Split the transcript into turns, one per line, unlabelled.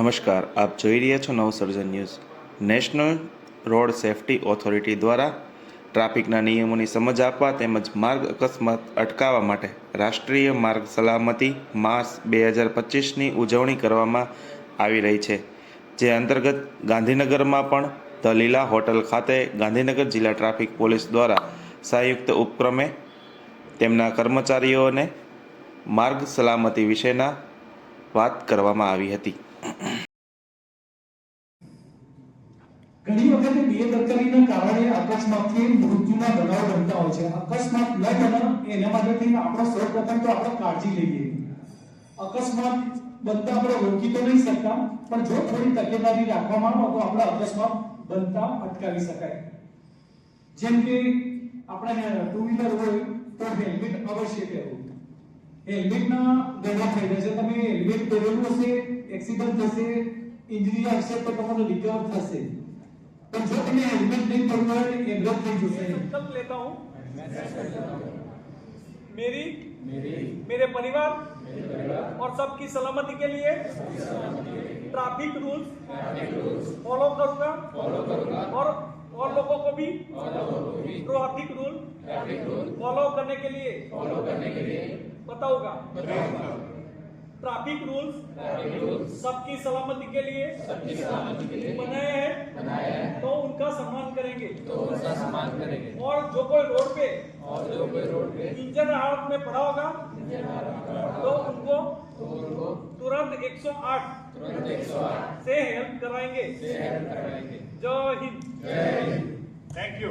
નમસ્કાર, આપ જોઈ રહ્યા છો Navsarjan news. National road safety authority દ્વારા ટ્રાફિકના નિયમોની સમજ આપવા તેમજ માર્ગ અકસ્માત અટકાવવા માટે રાષ્ટ્રીય માર્ગ સલામતી માસ બે હજાર પચીસની ઉજવણી કરવામાં આવી રહી છે, જે અંતર્ગત ગાંધીનગરમાં પણ ધ લીલા હોટલ ખાતે ગાંધીનગર જિલ્લા ટ્રાફિક પોલીસ દ્વારા સંયુક્ત ઉપક્રમે તેમના કર્મચારીઓને માર્ગ સલામતી વિશેના વાત કરવામાં આવી હતી.
ઘણી વખતે બેદરકારીના કારણે અકસ્માતથી મૃત્યુના બનાવ બનતા હોય છે. અકસ્માત ન બને એના માટે થઈને આપણે સૌપ્રથમ તો આપણે કાળજી લઈએ. અકસ્માત બનતા આપણે રોકી તો નહીં શકતા, પણ જો થોડી તકેદારી રાખવામાં આવે તો આપણે અકસ્માત બનતા અટકાવી શકાય. જેમ કે આપણે ટુ વ્હીલર હોય તો હેલ્મેટ અવશ્ય પહેરવું. હેલ્મેટના ઘણા ફાયદા છે તમે હેલ્મેટ પહેરેલું હશે એક્સિડન્ટ થશે ઇન્જરી આવશે તો તમારો રિકવર થશે પણ જો તમે હેલ્મેટ નહીં પહેરવું હોય એગ્રત થઈ જશે
संकल्प लेता हूँ मेरी मेरे परिवार और सबकी सलामती के लिए ट्रैफिक रूल्स फॉलो करूंगा और और लोगों को भी ट्रैफिक रूल फॉलो करने के लिए बताओगा ट्रैफ़िक रूल्स सबकी सलामती के लिए। सबकी सलामती के लिए। बनाए हैं। बनाए हैं। तो उनका सम्मान करेंगे। तो उनका सम्मान करेंगे। और जो कोई रोड पे और जो कोई रोड पे इंजन हालत में पड़ा होगा तो, तो उनको तुरंत 108 तुरंत 108 से हेल्प कराएँगे। से हेल्प कराएँगे। जय हिंद। जय हिंद। Thank you